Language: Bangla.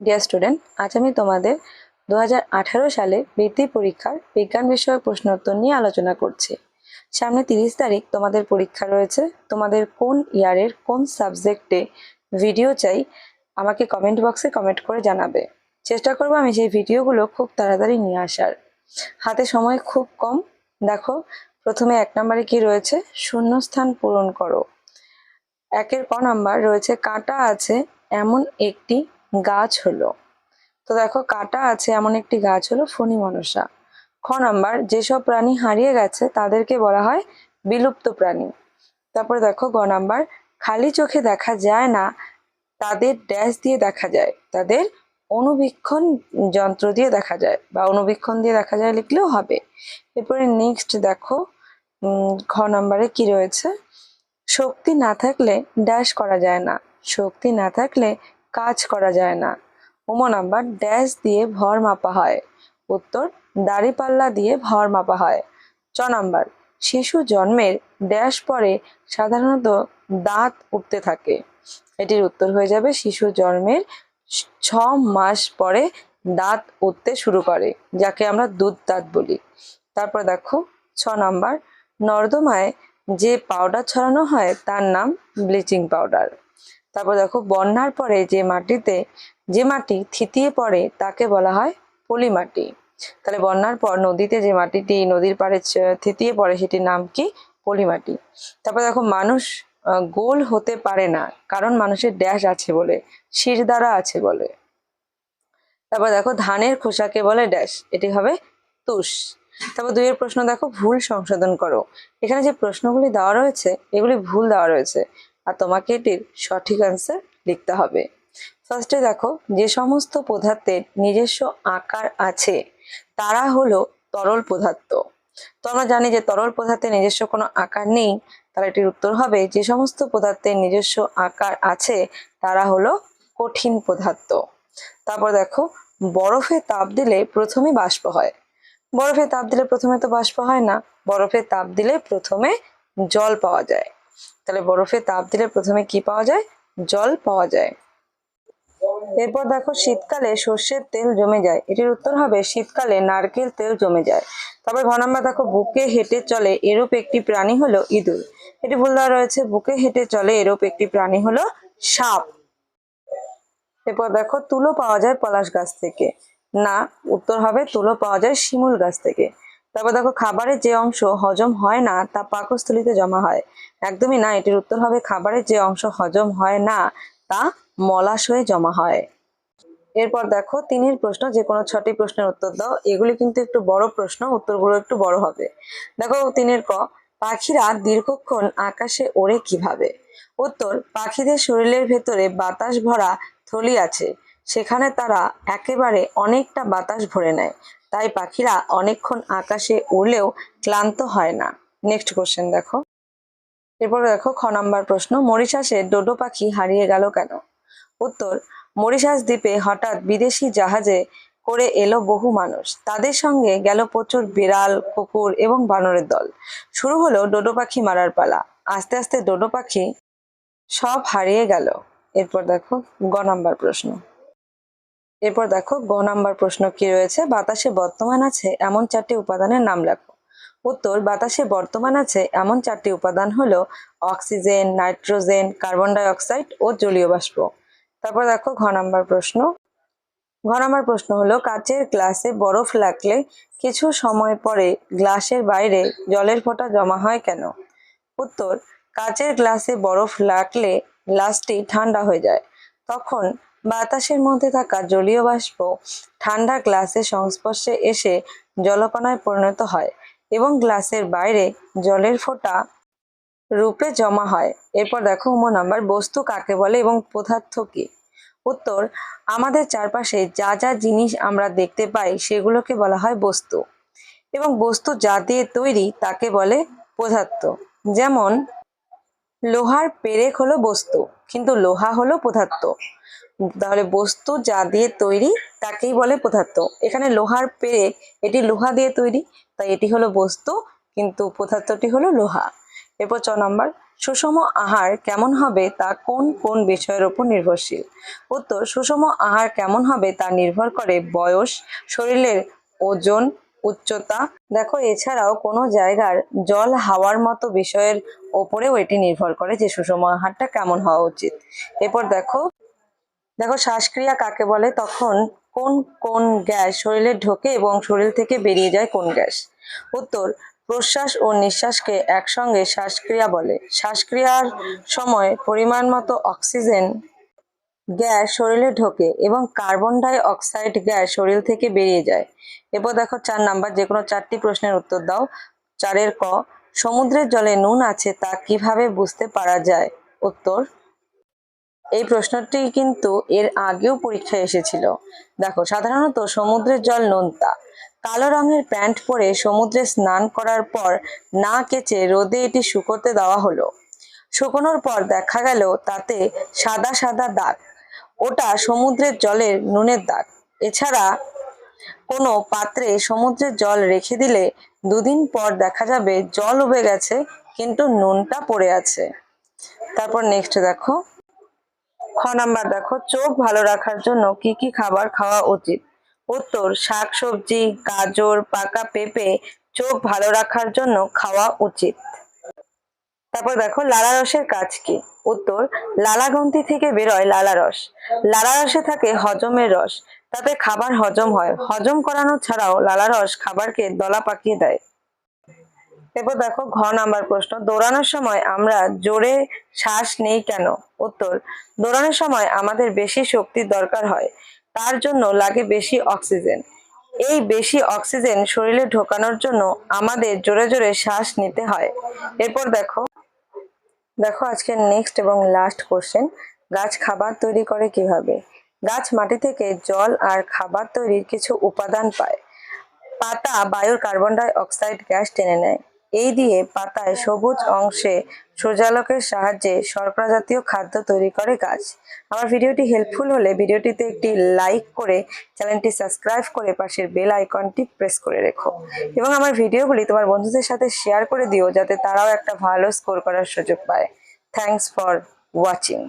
ডিয়ার স্টুডেন্ট আজ আমি তোমাদের দু হাজার আঠারো সালে বৃত্তি পরীক্ষার বিজ্ঞান বিষয়ক প্রশ্নোত্তর নিয়ে আলোচনা করছি। সামনে তিরিশ তারিখ তোমাদের পরীক্ষা রয়েছে। তোমাদের কোন ইয়ারের কোন সাবজেক্টে ভিডিও চাই, আমাকে কমেন্ট বক্সে কমেন্ট করে জানাবে। চেষ্টা করব আমি সেই ভিডিওগুলো খুব তাড়াতাড়ি নিয়ে আসার। হাতে সময় খুব কম। দেখো, প্রথমে এক নম্বরে কি রয়েছে? শূন্যস্থান পূরণ করো। একের ক নাম্বার রয়েছে, কাঁটা আছে এমন একটি গাছ হলো। তো দেখো, কাঁটা আছে এমন একটি গাছ হলো ফণি মনসা। খ নাম্বার, যেসব প্রাণী হারিয়ে গেছে তাদেরকে বলা হয় বিলুপ্ত প্রাণী। তারপরে দেখো, গ নাম্বার, খালি চোখে দেখা যায় না, তাদের ড্যাশ দিয়ে দেখা যায়। তাদের অনুবীক্ষণ যন্ত্র দিয়ে দেখা যায় বা অনুবীক্ষণ দিয়ে দেখা যায় লিখলেও হবে। এরপরে নেক্সট দেখো খ নাম্বারে কি রয়েছে? শক্তি না থাকলে ড্যাশ করা যায় না। শক্তি না থাকলে কাজ করা যায় না। ওমো নাম্বার, ড্যাশ দিয়ে ভর মাপা হয়। উত্তর দাড়িপাল্লা দিয়ে ভর মাপা হয়। চ নাম্বার, শিশু জন্মের ড্যাশ পরে সাধারণত দাঁত উঠতে থাকে। এটির উত্তর হয়ে যাবে, শিশু জন্মের ছ মাস পরে দাঁত উঠতে শুরু করে, যাকে আমরা দুধ দাঁত বলি। তারপর দেখো, ছ নাম্বার, নর্দমায় যে পাউডার ছড়ানো হয়, তার নাম ব্লিচিং পাউডার তারপর দেখো, বন্যার পরে যে মাটিতে, যে মাটি থিতিয়ে পড়ে, তাকে বলা হয় পলি মাটি তাহলে বন্যার পর নদীতে যে মাটিটি নদীর পাড়ে থিতিয়ে পড়ে, সেটির নাম কি? পলি মাটি তারপর দেখো, মানুষ গোল হতে পারে না, কারণ মানুষের ড্যাশ আছে বলে, শির দ্বারা আছে বলে। তারপর দেখো, ধানের খোসাকে বলে ড্যাশ, এটি হবে তুষ। তারপর দুইয়ের প্রশ্ন দেখো, ভুল সংশোধন করো। এখানে যে প্রশ্নগুলি দেওয়া রয়েছে, এগুলি ভুল দেওয়া রয়েছে। আর তোমাকে এটির সঠিক অ্যান্সার লিখতে হবে। ফার্স্টে দেখো, যে সমস্ত পদার্থের নিজস্ব আকার আছে, তারা হলো তরল পদার্থ। তো আমরা জানি যে তরল পদার্থের নিজস্ব কোনো আকার নেই, তাহলে এটির উত্তর হবে, যে সমস্ত পদার্থের নিজস্ব আকার আছে, তারা হলো কঠিন পদার্থ। তারপর দেখো, বরফে তাপ দিলে প্রথমে বাষ্প হয়। বরফে তাপ দিলে প্রথমে তো বাষ্প হয় না, বরফে তাপ দিলে প্রথমে জল পাওয়া যায়। তাহলে বরফে তাপ দিলে প্রথমে কি পাওয়া যায়? জল পাওয়া যায়। এরপর দেখো শীতকালে সর্ষের তেল জমে যায়। এটির উত্তর হবে শীতকালে নারকেল তেল জমে যায়। তারপর ঘ নম্বর দেখো বুকে হেঁটে চলে এরূপ একটি প্রাণী হলো ইঁদুর। এটি ভুল দেওয়া রয়েছে, বুকে হেঁটে চলে এরূপ একটি প্রাণী হলো সাপ। এরপর দেখো তুলো পাওয়া যায় পলাশ গাছ থেকে। না, উত্তর হবে তুলো পাওয়া যায় শিমুল গাছ থেকে। তারপর দেখো খাবারের যে অংশ হজম হয় না, তা পাকস্থলিতে জমা হয়। একদমই না, এটির উত্তর হবে খাবারের যে অংশ হজম হয় না, তা মলাশয়ে জমা হয়। এরপর দেখো তিনের প্রশ্ন, যে কোনো ছটি প্রশ্নের উত্তর দাও। এগুলি কিন্তু একটু বড় প্রশ্ন, উত্তরগুলো একটু বড় হবে। দেখো তিনের ক, পাখিরা দীর্ঘক্ষণ আকাশে ওড়ে কীভাবে? উত্তর, পাখিদের শরীরের ভেতরে বাতাস ভরা থলি আছে। সেখানে তারা একেবারে অনেকটা বাতাস ভরে নেয়। তাই পাখিরা অনেকক্ষণ আকাশে উড়লেও ক্লান্ত হয় না। নেক্সট কোশ্চেন দেখো। এরপর দেখো খ নাম্বার প্রশ্ন, মরিশাসে ডোডো পাখি হারিয়ে গেল কেন? উত্তর, মরিশাস দ্বীপে হঠাৎ বিদেশি জাহাজে করে এলো বহু মানুষ। তাদের সঙ্গে গেল প্রচুর বিড়াল, কুকুর এবং বানরের দল। শুরু হলো ডোডো পাখি মারার পালা। আস্তে আস্তে ডোডো পাখি সব হারিয়ে গেল। এরপর দেখো গ নাম্বার প্রশ্ন। এরপর দেখো, গ নাম্বার প্রশ্ন কি রয়েছে? বাতাসে বর্তমান আছে এমন চারটি উপাদানের নাম লেখো। উত্তর, বাতাসে বর্তমান আছে এমন চারটি উপাদান হলো oxygen, nitrogen, carbon dioxide ও জলীয় বাষ্প। তারপর দেখো, ঘ নাম্বার প্রশ্ন। ঘ নাম্বার প্রশ্ন হলো, কাচের গ্লাসে বরফ লাগলে কিছু সময় পরে গ্লাসের বাইরে জলের ফোঁটা জমা হয় কেন? উত্তর, কাচের গ্লাসে বরফ লাগলে গ্লাসটি ঠান্ডা হয়ে যায়। তখন বাতাসের মধ্যে থাকা জলীয় বাষ্প ঠান্ডা গ্লাসের সংস্পর্শে এসে জলকণায় পরিণত হয় এবং গ্লাসের বাইরে জলের ফোঁটা রূপে জমা হয়। এরপর দেখো উমো নাম্বার, বস্তু কাকে বলে এবং পদার্থ কি? উত্তর, আমাদের চারপাশে যা যা জিনিস আমরা দেখতে পাই সেগুলোকে বলা হয় বস্তু এবং বস্তু যা দিয়ে তৈরি তাকে বলে পদার্থ। যেমন লোহার পেরেক হলো বস্তু, কিন্তু লোহা হলো পদার্থ। তাহলে বস্তু যা দিয়ে তৈরি, তাকেই বলে পদার্থ। এখানে লোহার পেরেক, এটি লোহা দিয়ে তৈরি, তাই এটি হলো বস্তু, কিন্তু পদার্থটি হলো লোহা। এরপর ছ নম্বর, সুষম আহার কেমন হবে, তা কোন কোন বিষয়ের উপর নির্ভরশীল? উত্তর, সুষম আহার কেমন হবে, তা নির্ভর করে বয়স, শরীরের ওজন উচ্চতা। দেখো, এছাড়াও কোনো জায়গার জল হাওয়ার মতো বিষয়ের ওপরেও এটি নির্ভর করে যে সুষম আহারটা কেমন হওয়া উচিত। এরপর দেখো দেখো শ্বাসক্রিয়া কাকে বলে? তখন কোন কোন গ্যাস শরীরে ঢোকে এবং শরীর থেকে বেরিয়ে যায় কোন গ্যাস? উত্তর, প্রশ্বাস ও নিঃশ্বাসকে একসঙ্গে শ্বাসক্রিয়া বলে। শ্বাসক্রিয়ার সময় পরিমাণ মতো অক্সিজেন গ্যাস শরীরে ঢোকে এবং কার্বন ডাই অক্সাইড গ্যাস শরীর থেকে বেরিয়ে যায়। এরপর দেখো চার নাম্বার, যে কোনো চারটি প্রশ্নের উত্তর দাও। চারের ক, সমুদ্রের জলে নুন আছে তা কীভাবে বুঝতে পারা যায়? উত্তর, এই প্রশ্নটি কিন্তু এর আগেও পরীক্ষায় এসেছিল। দেখো, সাধারণত সমুদ্রের জল নোনতা কালো রঙের প্যান্ট পরে সমুদ্রে স্নান করার পর না কেচে রোদে এটি শুকোতে দেওয়া হলো। শুকোনোর পর দেখা গেল তাতে সাদা সাদা দাগ। ওটা সমুদ্রের জলের নুনের দাগ। এছাড়া কোনো পাত্রে সমুদ্রের জল রেখে দিলে দুদিন পর দেখা যাবে জল উবে গেছে, কিন্তু নুনটা পড়ে আছে। তারপর নেক্সট দেখো। খ নাম্বার দেখো, চোখ ভালো রাখার জন্য কি কি খাবার খাওয়া উচিত? উত্তর, শাক সবজি, গাজর, পাকা পেঁপে চোখ ভালো রাখার জন্য খাওয়া উচিত। তারপর দেখো, লালা রসের কাজ কি? উত্তর, লালা গ্রন্থি থেকে বেরোয় লালা রস। লালা রসে থাকে হজমের রস। তাতে খাবার হজম হয়। হজম করানো ছাড়াও লালা রস খাবারকে দলা পাকিয়ে দেয়। এরপর দেখো, ঘ নাম্বার প্রশ্ন, দৌড়ানোর সময় আমরা জোরে শ্বাস নেই কেন? উত্তর, দৌড়ানোর সময় আমাদের বেশি শক্তির দরকার হয়। তার জন্য লাগে বেশি অক্সিজেন। এই বেশি অক্সিজেন শরীরে ঢোকানোর জন্য আমাদের জোরে জোরে শ্বাস নিতে হয়। এরপর দেখো। দেখো আজকে নেক্সট এবং লাস্ট কোশ্চেন গাছ খাবার তৈরি করে কীভাবে? গাছ মাটি থেকে জল আর খাবার তৈরির কিছু উপাদান পায়। পাতা বায়ুর কার্বন ডাই অক্সাইড গ্যাস টেনে নেয়। এই দিয়ে পাতায় সবুজ অংশে সূর্যালোকের সাহায্যে শর্করা জাতীয় খাদ্য তৈরি করে গাছ। আমার ভিডিওটি হেল্পফুল হলে ভিডিওটিতে একটি লাইক করে চ্যানেলটি সাবস্ক্রাইব করে পাশের বেল আইকনটি প্রেস করে রেখো। এবং আমার ভিডিওগুলি তোমার বন্ধুদের সাথে শেয়ার করে দিও, যাতে তারাও একটা ভালো স্কোর করার সুযোগ পায়। Thanks for watching